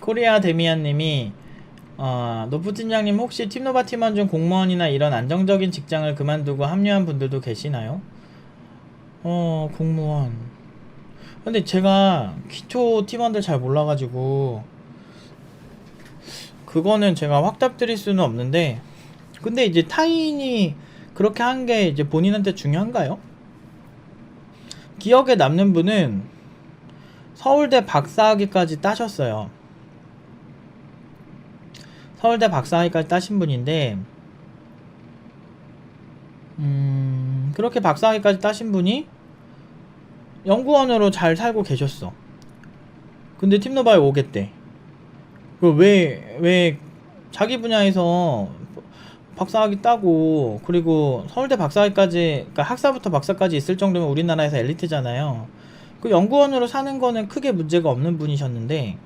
코리아 데미안님이 어, 노프 팀장님 혹시 팀노바 팀원 중 공무원이나 이런 안정적인 직장을 그만두고 합류한 분들도 계시나요? 어 공무원 근데 제가 기초 팀원들 잘 몰라가지고 그거는 제가 확답 드릴 수는 없는데 근데 이제 타인이 그렇게 한 게 이제 본인한테 중요한가요? 기억에 남는 분은 서울대 박사학위까지 따셨어요. 서울대 박사학위까지 따신 분인데, 음, 그렇게 박사학위까지 따신 분이 연구원으로 잘 살고 계셨어. 근데 팀노바에 오겠대. 그 왜, 왜, 자기 분야에서 박사학위 따고, 그리고 서울대 박사학위까지, 그러니까 학사부터 박사까지 있을 정도면 우리나라에서 엘리트잖아요. 그 연구원으로 사는 거는 크게 문제가 없는 분이셨는데,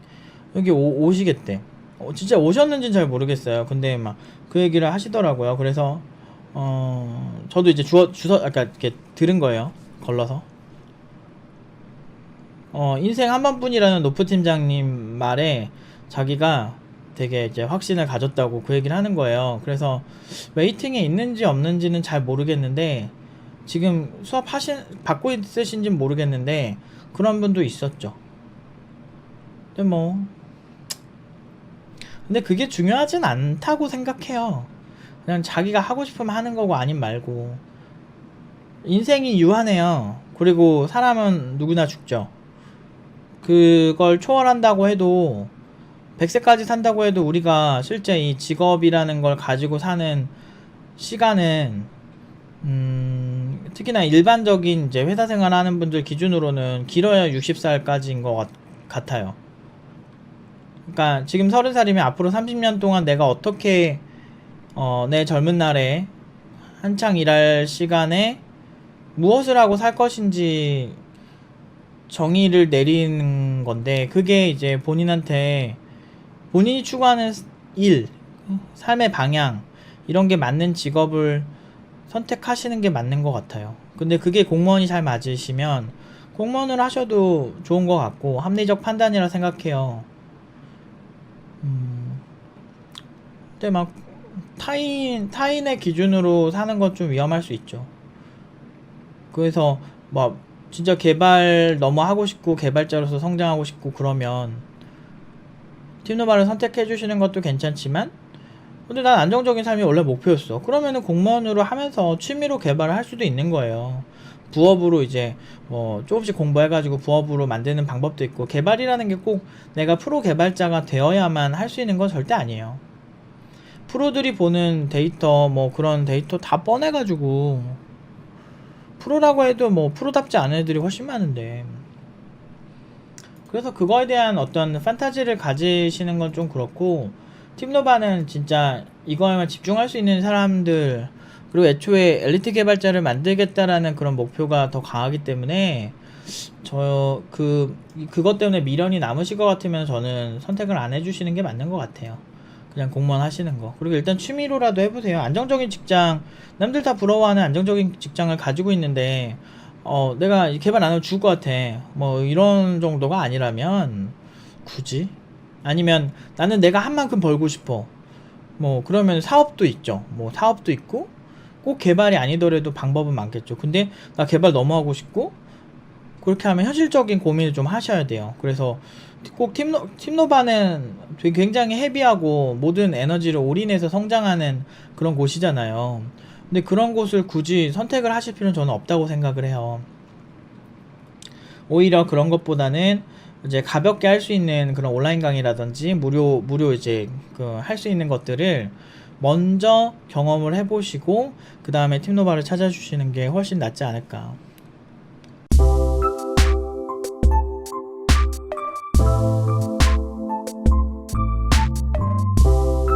여기 오, 오시겠대. 어, 진짜 오셨는지는 잘 모르겠어요. 근데 막 그 얘기를 하시더라고요. 그래서, 어, 저도 이제 주어, 주서, 아까 이렇게 들은 거예요. 걸러서. 어, 인생 한 번뿐이라는 노프 팀장님 말에 자기가 되게 이제 확신을 가졌다고 그 얘기를 하는 거예요. 그래서 웨이팅에 있는지 없는지는 잘 모르겠는데 지금 수업 하신 받고 있으신지는 모르겠는데 그런 분도 있었죠. 근데 뭐 근데 그게 중요하진 않다고 생각해요. 그냥 자기가 하고 싶으면 하는 거고 아님 말고 인생이 유한해요. 그리고 사람은 누구나 죽죠. 그걸 초월한다고 해도 100세까지 산다고 해도 우리가 실제 이 직업이라는 걸 가지고 사는 시간은 음, 특히나 일반적인 이제 회사 생활하는 분들 기준으로는 길어야 60살까지인 것 같, 같아요. 그러니까 지금 30살이면 앞으로 30년 동안 내가 어떻게 어, 내 젊은 날에 한창 일할 시간에 무엇을 하고 살 것인지 정의를 내리는 건데 그게 이제 본인한테 본인이 추구하는 일, 삶의 방향 이런 게 맞는 직업을 선택하시는 게 맞는 것 같아요. 근데 그게 공무원이 잘 맞으시면 공무원을 하셔도 좋은 것 같고 합리적 판단이라 생각해요. 음, 근데 막 타인 타인의 기준으로 사는 건 좀 위험할 수 있죠. 그래서 뭐 진짜 개발 너무 하고 싶고 개발자로서 성장하고 싶고 그러면 팀노바를 선택해 주시는 것도 괜찮지만 근데 난 안정적인 삶이 원래 목표였어. 그러면은 공무원으로 하면서 취미로 개발을 할 수도 있는 거예요. 부업으로 이제 뭐 조금씩 공부해가지고 부업으로 만드는 방법도 있고 개발이라는 게 꼭 내가 프로 개발자가 되어야만 할 수 있는 건 절대 아니에요. 프로들이 보는 데이터 뭐 그런 데이터 다 뻔해가지고 프로라고 해도 뭐 프로답지 않은 애들이 훨씬 많은데 그래서 그거에 대한 어떤 판타지를 가지시는 건 좀 그렇고 팀노바는 진짜 이거에만 집중할 수 있는 사람들 그리고 애초에 엘리트 개발자를 만들겠다라는 그런 목표가 더 강하기 때문에 저 그 그것 때문에 미련이 남으실 것 같으면 저는 선택을 안 해주시는 게 맞는 것 같아요. 그냥 공무원 하시는 거. 그리고 일단 취미로라도 해보세요. 안정적인 직장, 남들 다 부러워하는 안정적인 직장을 가지고 있는데, 어, 내가 개발 안 하면 죽을 것 같아. 뭐, 이런 정도가 아니라면, 굳이? 아니면 나는 내가 한 만큼 벌고 싶어. 뭐, 그러면 사업도 있죠. 뭐, 사업도 있고, 꼭 개발이 아니더라도 방법은 많겠죠. 근데 나 개발 너무 하고 싶고, 그렇게 하면 현실적인 고민을 좀 하셔야 돼요. 그래서 꼭 팀노, 팀노바는 굉장히 헤비하고 모든 에너지를 올인해서 성장하는 그런 곳이잖아요. 근데 그런 곳을 굳이 선택을 하실 필요는 저는 없다고 생각을 해요. 오히려 그런 것보다는 이제 가볍게 할 수 있는 그런 온라인 강의라든지 무료 무료 이제 그 할 수 있는 것들을 먼저 경험을 해보시고 그 다음에 팀노바를 찾아주시는 게 훨씬 낫지 않을까.